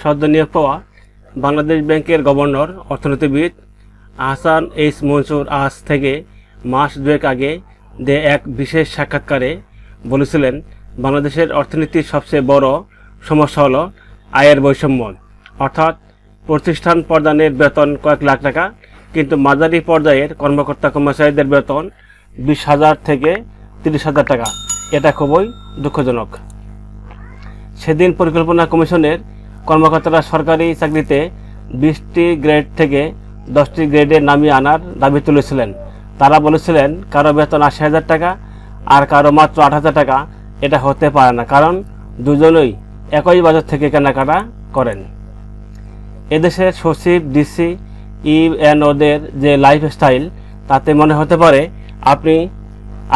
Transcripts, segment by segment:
সদ্য নিয়োগ পাওয়া বাংলাদেশ ব্যাংকের গভর্নর, অর্থনীতিবিদ আহসান এইচ মনসুর আজ থেকে মাস দুয়েক আগে দে এক বিশেষ সাক্ষাৎকারে বলেছিলেন, বাংলাদেশের অর্থনীতির সবচেয়ে বড় সমস্যা হলো আয়ের বৈষম্য। অর্থাৎ প্রতিষ্ঠান প্রদানের বেতন কয়েক লাখ টাকা, কিন্তু মাঝারি পর্যায়ের কর্মকর্তা কর্মচারীদের বেতন বিশ হাজার থেকে তিরিশ হাজার টাকা। এটা খুবই দুঃখজনক। সেদিন পরিকল্পনা কমিশনের কর্মকর্তারা সরকারি চাকরিতে বিশটি গ্রেড থেকে দশটি গ্রেডে নামিয়ে আনার দাবি তুলেছিলেন। তারা বলেছিলেন, কারও বেতন আশি হাজার টাকা আর কারও মাত্র আট হাজার টাকা, এটা হতে পারে না, কারণ দুজনই একই বাজার থেকে কেনাকাটা করেন। এদেশের সচিব, ডিসি ই অ্যান্ড ইএনওদের যে লাইফস্টাইল, তাতে মনে হতে পারে, আপনি,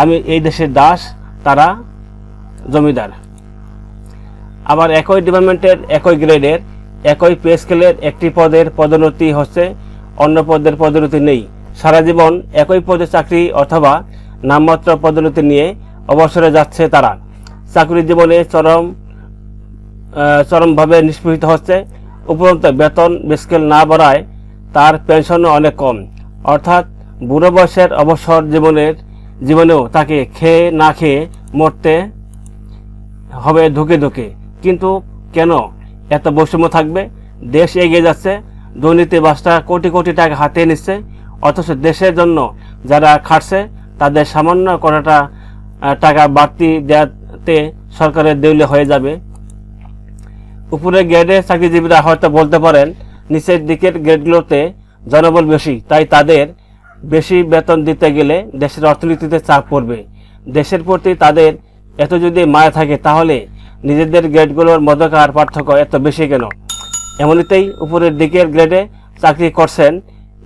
আমি এই দেশের দাস, তারা জমিদার। আবার একই ডিপার্টমেন্টের একই গ্রেডের একই পে স্কেলের একটি পদের পদোন্নতি হচ্ছে, অন্য পদের পদোন্নতি নেই। সারা জীবন একই পদে চাকরি অথবা নামমাত্র পদোন্নতি নিয়ে অবসরে যাচ্ছে তারা। চাকরি জীবনে চরম চরমভাবে নিষ্পৃহিত হচ্ছে। উপরন্ত বেতন স্কেল না বাড়ায় তার পেনশনও অনেক কম। অর্থাৎ বুড়ো বয়সের অবসর জীবনের, জীবনেও তাকে খেয়ে না খেয়ে মরতে হবে ধুকে ধুকে। কিন্তু কেন? এত বৈষম্য থাকবে? দেশ এগিয়ে যাচ্ছে, দুর্নীতি বাসটা কোটি কোটি টাকা হাতে নিচ্ছে, অথচ দেশের জন্য যারা খাটছে, তাদের সামান্য কটাটা টাকা বাড়তি দেওয়াতে সরকারের দেউলে হয়ে যাবে। উপরের গ্রেডে চাকরিজীবীরা হয়তো বলতে পারেন, নিচের দিকের গ্রেডগুলোতে জনবল বেশি, তাই তাদের বেশি বেতন দিতে গেলে দেশের অর্থনীতিতে চাপ পড়বে। দেশের প্রতি তাদের এত যদি মায়া থাকে, তাহলে নিজেদের গ্রেডগুলোর মধ্যকার পার্থক্য এত বেশি কেন? এমনিতেই উপরের দিকের গ্রেডে চাকরি করছেন,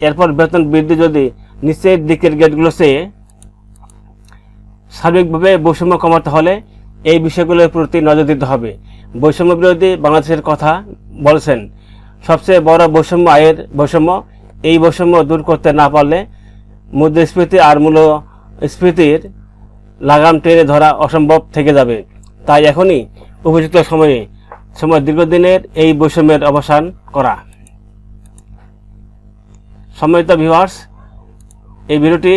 এরপর বেতন বৃদ্ধি যদি নিচের দিকের গ্রেডগুলো চেয়ে সার্বিকভাবে বৈষম্য কমাতে হলে এই বিষয়গুলোর প্রতি নজর দিতে হবে। বৈষম্য বিরোধী বাংলাদেশের কথা বলছেন, সবচেয়ে বড় বৈষম্য আয়ের বৈষম্য, এই বৈষম্য দূর করতে না পারলে মুদ্রাস্ফীতি আর মূল্যস্ফীতির লাগাম টেনে ধরা অসম্ভব থেকে যাবে। তাই এখনই উপযুক্ত সময়ে, সময় দীর্ঘদিনের এই বৈষম্যের অবসান করা। সম্মানিত ভিউয়ার্স এই ভিডিওটি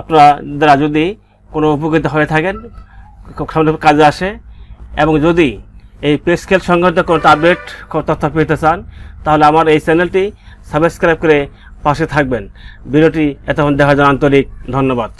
আপনারা দ্বারা যদি কোনো উপকৃত হয়ে থাকেন সামনে কাজে আসে, এবং যদি এই পে স্কেল সংক্রান্ত কোনো আপডেট তথ্য পেতে চান, তাহলে আমার এই চ্যানেলটি সাবস্ক্রাইব করে পাশে থাকবেন। ভিডিওটি এতক্ষণ দেখার জন্য আন্তরিক ধন্যবাদ।